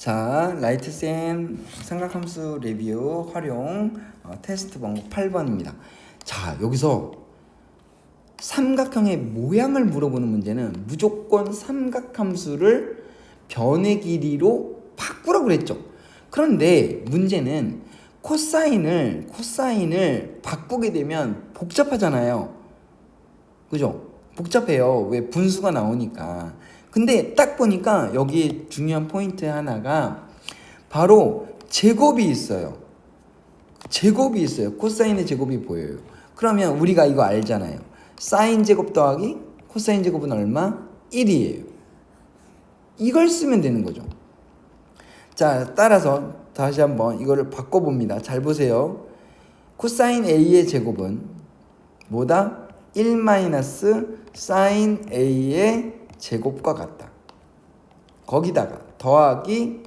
자, 라이트쌤 삼각함수 레뷰 활용 어, 테스트 방법 8번입니다. 자, 여기서 삼각형의 모양을 물어보는 문제는 무조건 삼각함수를 변의 길이로 바꾸라고 그랬죠. 그런데 문제는 코사인을 코사인을 바꾸게 되면 복잡하잖아요. 그죠? 복잡해요. 왜 분수가 나오니까. 근데 딱 보니까 여기 중요한 포인트 하나가 바로 제곱이 있어요. 제곱이 있어요. 코사인의 제곱이 보여요. 그러면 우리가 이거 알잖아요. 사인 제곱 더하기 코사인 제곱은 얼마? 1이에요. 이걸 쓰면 되는 거죠. 자, 따라서 다시 한번 이거를 바꿔봅니다. 잘 보세요. 코사인 A의 제곱은 뭐다? 1 마이너스 사인 A의 제곱과 같다. 거기다가 더하기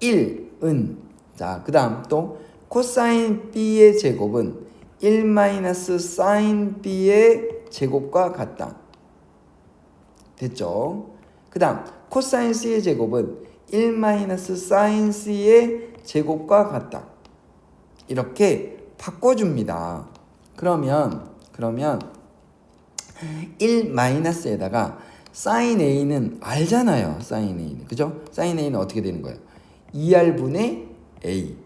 1은 자, 그 다음 또 코사인 B의 제곱은 1 마이너스 사인 B의 제곱과 같다. 됐죠? 그 다음 코사인 C의 제곱은 1 마이너스 사인 C의 제곱과 같다. 이렇게 바꿔줍니다. 그러면 그러면 1 마이너스에다가 사인 A는 알잖아요. 사인 A는 그죠? 사인 A는 어떻게 되는 거예요? 2R분의 A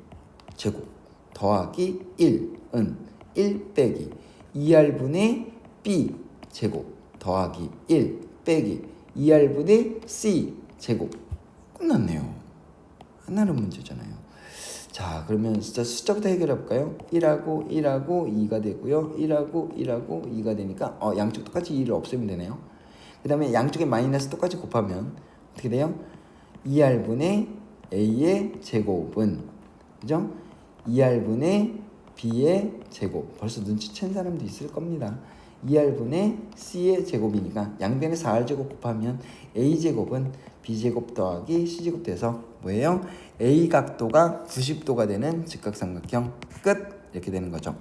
제곱 더하기 1은 1 빼기 2R분의 B 제곱 더하기 1 빼기 2R분의 C 제곱 끝났네요. 하나는 문제잖아요. 자, 그러면 진짜 숫자부터 해결해 볼까요? 1하고 1하고 2가 되고요. 1하고 1하고 2가 되니까 어, 양쪽 똑같이 2를 없애면 되네요. 그 다음에 양쪽에 마이너스 똑같이 곱하면 어떻게 돼요? 2R분의 A의 제곱은 그죠? 2R분의 B의 제곱 벌써 눈치챈 사람도 있을 겁니다. 2R분의 C의 제곱이니까 양변에 4R제곱 곱하면 A제곱은 B제곱 더하기 C제곱 돼서 뭐예요? A 각도가 90도가 되는 직각삼각형 끝 이렇게 되는 거죠.